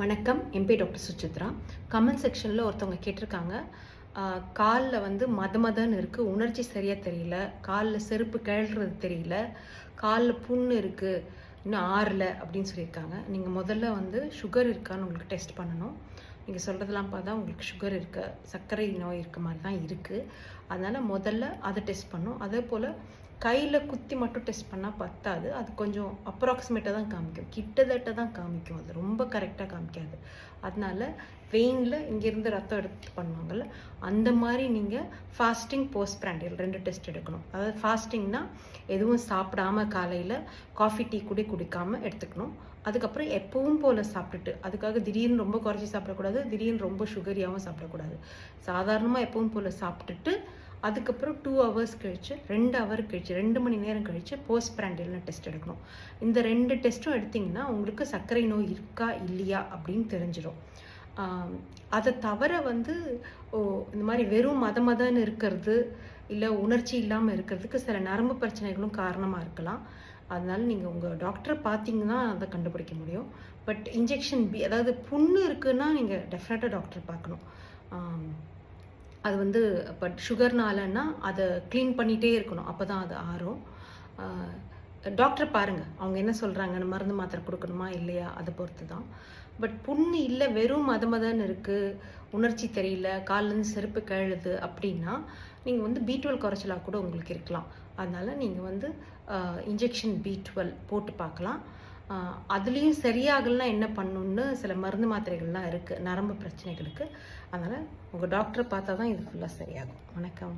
வணக்கம். MP doctor Suchitra. Comment செக்ஷனில் ஒருத்தவங்க கேட்டிருக்காங்க. காலில் வந்து மத மதன்னு இருக்குது உணர்ச்சி சரியாக தெரியல. காலில் செருப்பு கிழறது தெரியல. காலில் புண்ணு இருக்குது இன்னும் ஆறல அப்படின்னு சொல்லியிருக்காங்க. நீங்கள் முதல்ல வந்து சுகர் இருக்கான்னு உங்களுக்கு டெஸ்ட் பண்ணணும். நீங்கள் சொல்கிறதெல்லாம் பார்த்தா உங்களுக்கு சுகர் இருக்க. சர்க்கரை நோய் இருக்க மாதிரி தான் இருக்குது அதனால் முதல்ல அதை டெஸ்ட் பண்ணும். அதே போல் கையில் குத்தி மட்டும் டெஸ்ட் பண்ணால் பத்தாது. அது கொஞ்சம் அப்ராக்சிமேட்டாக தான் காமிக்கும். கிட்டத்தட்ட தான் காமிக்கும். அது ரொம்ப கரெக்டாக காமிக்காது. அதனால வெயினில் இங்கேருந்து ரத்தம் எடுத்து பண்ணுவாங்கள்ல அந்த மாதிரி நீங்கள் ஃபாஸ்டிங் போஸ்ட் பிராண்டியல் ரெண்டு டெஸ்ட் எடுக்கணும். அதாவது ஃபாஸ்டிங்னா எதுவும் சாப்பிடாம காலையில் காஃபி டீ கூட குடிக்காமல் எடுத்துக்கணும். அதுக்கப்புறம் எப்பவும் போல் சாப்பிட்டுட்டு அதுக்காக திடீர்னு ரொம்ப குறைச்சி சாப்பிடக்கூடாது திடீர்னு ரொம்ப சுகரியாகவும் சாப்பிடக்கூடாது. சாதாரணமாக எப்பவும் போல் சாப்பிட்டுட்டு அதுக்கப்புறம் டூ ஹவர்ஸ் கழித்து ரெண்டு ஹவர் கழிச்சு ரெண்டு மணி நேரம் கழித்து போஸ்ட் பிராண்டியல்னு டெஸ்ட் எடுக்கணும். இந்த ரெண்டு டெஸ்ட்டும் எடுத்திங்கன்னா உங்களுக்கு சர்க்கரை நோய் இருக்கா இல்லையா அப்படின்னு தெரிஞ்சிடும் அதை தவிர வந்து ஓ இந்த மாதிரி வெறும் மத மதன்னு இருக்கிறது இல்லை உணர்ச்சி இல்லாமல் இருக்கிறதுக்கு சில நரம்பு பிரச்சனைகளும் காரணமாக இருக்கலாம். அதனால் நீங்கள் உங்கள் டாக்டரை பார்த்தீங்கன்னா அதை கண்டுபிடிக்க முடியும். பட் இன்ஜெக்ஷன் பி அதாவது புண்ணு இருக்குன்னா நீங்கள் டெஃபினட்டாக டாக்டர் பார்க்கணும். அது வந்து பட் சுகர்னாலன்னா அதை க்ளீன் பண்ணிகிட்டே இருக்கணும். அப்போ தான் அது ஆறும். டாக்டர் பாருங்கள் அவங்க என்ன சொல்கிறாங்க மருந்து மாத்திரை கொடுக்கணுமா? இல்லையா? அதை பொறுத்து தான் பட் புண்ணு இல்லை வெறும் மத மதன்னு இருக்குது உணர்ச்சி தெரியல. காலிலேருந்து செருப்பு கழுது அப்படின்னா நீங்கள் வந்து பி டுவெல் குறைச்சலாக கூட உங்களுக்கு இருக்கலாம். அதனால் நீங்கள் வந்து இன்ஜெக்ஷன் பி டுவெல் போட்டு பார்க்கலாம். அதுலேயும் சரியாகலைன்னா என்ன பண்ணணும்னு சில மருந்து மாத்திரைகள்லாம் இருக்குது நரம்பு பிரச்சனைகளுக்கு. அதனால் உங்கள் டாக்டரை பார்த்தா தான் இது ஃபுல்லாக சரியாகும். வணக்கம்.